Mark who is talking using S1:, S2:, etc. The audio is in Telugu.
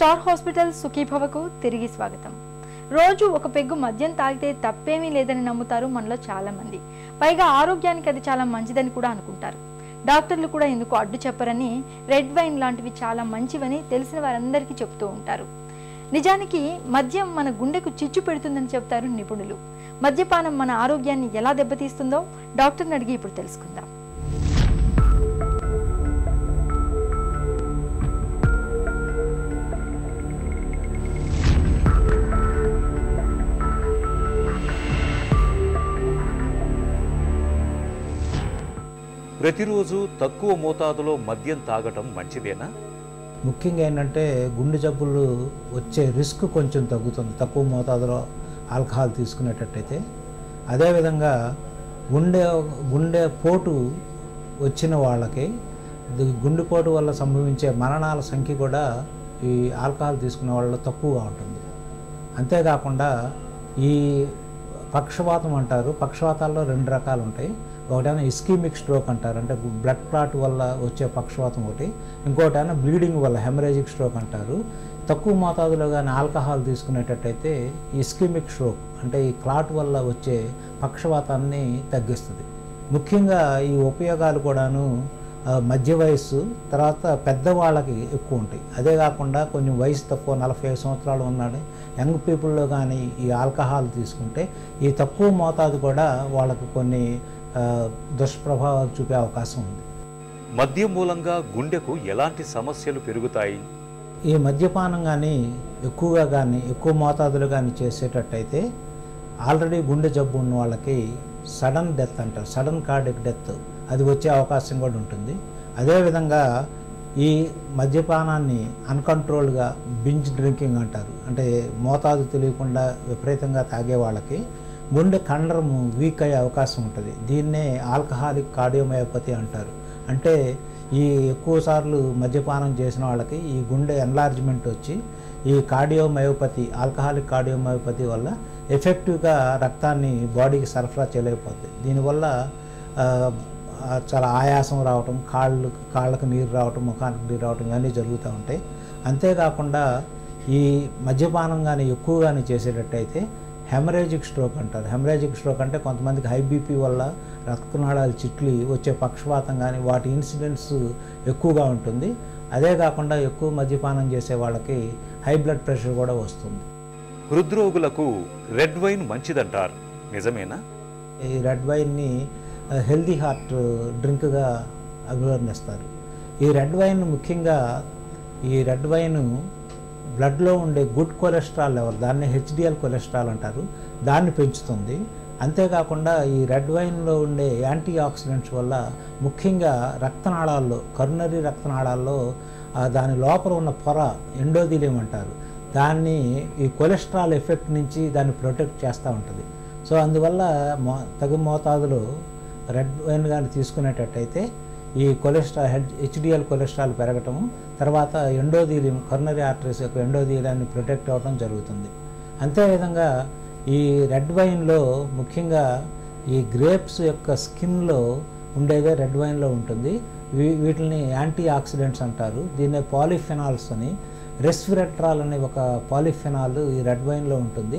S1: స్టార్ హాస్పిటల్ సుఖీభవకు తిరిగి స్వాగతం. రోజు ఒక పెగ్గు మద్యం తాగితే తప్పేమీ లేదని నమ్ముతారు మనలో చాలా మంది పైగా ఆరోగ్యానికి అది చాలా మంచిదని కూడా అనుకుంటారు. డాక్టర్లు కూడా ఎందుకు అడ్డు చెప్పరని రెడ్ వైన్ లాంటివి చాలా మంచివని తెలిసిన వారందరికీ చెప్తూ ఉంటారు. నిజానికి మద్యం మన గుండెకు చిచ్చు పెడుతుందని చెప్తారు నిపుణులు. మద్యపానం మన ఆరోగ్యాన్ని ఎలా దెబ్బతీస్తుందో డాక్టర్ని అడిగి ఇప్పుడు తెలుసుకుందాం.
S2: ప్రతిరోజు తక్కువ మోతాదులో మద్యం తాగటం మంచిదేనా?
S3: ముఖ్యంగా ఏంటంటే గుండె జబ్బులు వచ్చే రిస్క్ కొంచెం తగ్గుతుంది. తక్కువ మోతాదులో ఆల్కహాల్ తీసుకునేటట్టయితే. అదేవిధంగా గుండె గుండె పోటు వచ్చిన వాళ్ళకి గుండెపోటు వల్ల సంభవించే మరణాల సంఖ్య కూడా ఈ ఆల్కహాల్ తీసుకునే వాళ్ళలో తక్కువగా ఉంటుంది. అంతేకాకుండా ఈ పక్షవాతం అంటారు. పక్షవాతాల్లో రెండు రకాలు ఉంటాయి. ఒకటేమో ఇస్కీమిక్ స్ట్రోక్ అంటారు. అంటే బ్లడ్ క్లాట్ వల్ల వచ్చే పక్షవాతం ఒకటి. ఇంకోటేమో బ్లీడింగ్ వల్ల హెమరేజిక్ స్ట్రోక్ అంటారు. తక్కువ మోతాదులో కానీ ఆల్కహాల్ తీసుకునేటట్టయితే ఇస్కీమిక్ స్ట్రోక్ అంటే ఈ క్లాట్ వల్ల వచ్చే పక్షవాతాన్ని తగ్గిస్తుంది. ముఖ్యంగా ఈ ఉపయోగాలు కూడాను మధ్య వయస్సు తర్వాత పెద్దవాళ్ళకి ఎక్కువ ఉంటాయి. అదే కాకుండా కొంచెం వయసు తక్కువ నలభై ఐదు సంవత్సరాలు ఉన్నాడు యంగ్ పీపుల్లో కానీ ఈ ఆల్కహాల్ తీసుకుంటే ఈ తక్కువ మోతాదు కూడా వాళ్ళకు కొన్ని దుష్ప్రభావాలు చూపే అవకాశం ఉంది.
S2: మద్యం మూలంగా గుండెకు ఎలాంటి సమస్యలు పెరుగుతాయి?
S3: ఈ మద్యపానం కానీ ఎక్కువగా కానీ ఎక్కువ మోతాదులో కానీ చేసేటట్టయితే ఆల్రెడీ గుండె జబ్బు ఉన్న వాళ్ళకి సడన్ డెత్ అంటారు సడన్ కార్డిక్ డెత్ అది వచ్చే అవకాశం కూడా ఉంటుంది. అదేవిధంగా ఈ మద్యపానాన్ని అన్కంట్రోల్గా బింజ్ డ్రింకింగ్ అంటారు. అంటే మోతాదు తెలియకుండా విపరీతంగా తాగే వాళ్ళకి గుండె కండరము వీక్ అయ్యే అవకాశం ఉంటుంది. దీన్నే ఆల్కహాలిక్ కార్డియోమయోపతి అంటారు. అంటే ఈ ఎక్కువ సార్లు మద్యపానం చేసిన వాళ్ళకి ఈ గుండె ఎన్లార్జ్మెంట్ వచ్చి ఈ కార్డియోమయోపతి ఆల్కహాలిక్ కార్డియోమయోపతి వల్ల ఎఫెక్టివ్గా రక్తాన్ని బాడీకి సరఫరా చేయలేకపోతుంది దీనివల్ల చాలా ఆయాసం రావటం కాళ్ళు కాళ్ళకు నీరు రావటం ముఖానికి నీరు రావటం ఇవన్నీ జరుగుతూ ఉంటాయి. అంతేకాకుండా ఈ మద్యపానం కానీ ఎక్కువ కానీ చేసేటట్టయితే హెమరేజిక్ స్ట్రోక్ అంటారు. హెమరేజిక్ స్ట్రోక్ అంటే కొంతమందికి హై బీపీ వల్ల రక్తనాళాలు చిట్లి వచ్చే పక్షపాతం కానీ వాటి ఇన్సిడెంట్స్ ఎక్కువగా ఉంటుంది. అదే కాకుండా ఎక్కువ మద్యపానం చేసే వాళ్ళకి హై బ్లడ్ ప్రెషర్ కూడా వస్తుంది.
S2: హృద్రోగులకు రెడ్ వైన్ మంచిదంటారు. నిజమేనా?
S3: ఈ రెడ్ వైన్ని హెల్దీ హార్ట్ డ్రింక్గా అభివర్ణిస్తారు. ఈ రెడ్ వైన్ ముఖ్యంగా ఈ రెడ్ వైన్ బ్లడ్లో ఉండే గుడ్ కొలెస్ట్రాల్ లెవెల్ దాన్ని హెచ్డిఎల్ కొలెస్ట్రాల్ అంటారు దాన్ని పెంచుతుంది. అంతేకాకుండా ఈ రెడ్ వైన్లో ఉండే యాంటీ ఆక్సిడెంట్స్ వల్ల ముఖ్యంగా రక్తనాళాల్లో కరునరీ రక్తనాళాల్లో దాని లోపల ఉన్న పొర ఎండోదిలియం అంటారు. దాన్ని ఈ కొలెస్ట్రాల్ ఎఫెక్ట్ నుంచి దాన్ని ప్రొటెక్ట్ చేస్తూ ఉంటుంది. సో అందువల్ల మో తగు మోతాదులో రెడ్ వైన్ కానీ తీసుకునేటట్టయితే ఈ కొలెస్ట్రాల్ హెడ్ హెచ్డిఎల్ కొలెస్ట్రాల్ పెరగటం తర్వాత ఎండోదీలియం కర్నరీ ఆర్టరీస్ యొక్క ఎండోదీలియాన్ని ప్రొటెక్ట్ అవ్వడం జరుగుతుంది. అంతేవిధంగా ఈ రెడ్ వైన్లో ముఖ్యంగా ఈ గ్రేప్స్ యొక్క స్కిన్లో ఉండేదే రెడ్ వైన్లో ఉంటుంది. వీ వీటిని యాంటీ ఆక్సిడెంట్స్ అంటారు. దీన్నే పాలిఫెనాల్స్ అని రెస్విరెట్రాల్ అనే ఒక పాలిఫెనాల్ ఈ రెడ్ వైన్లో ఉంటుంది.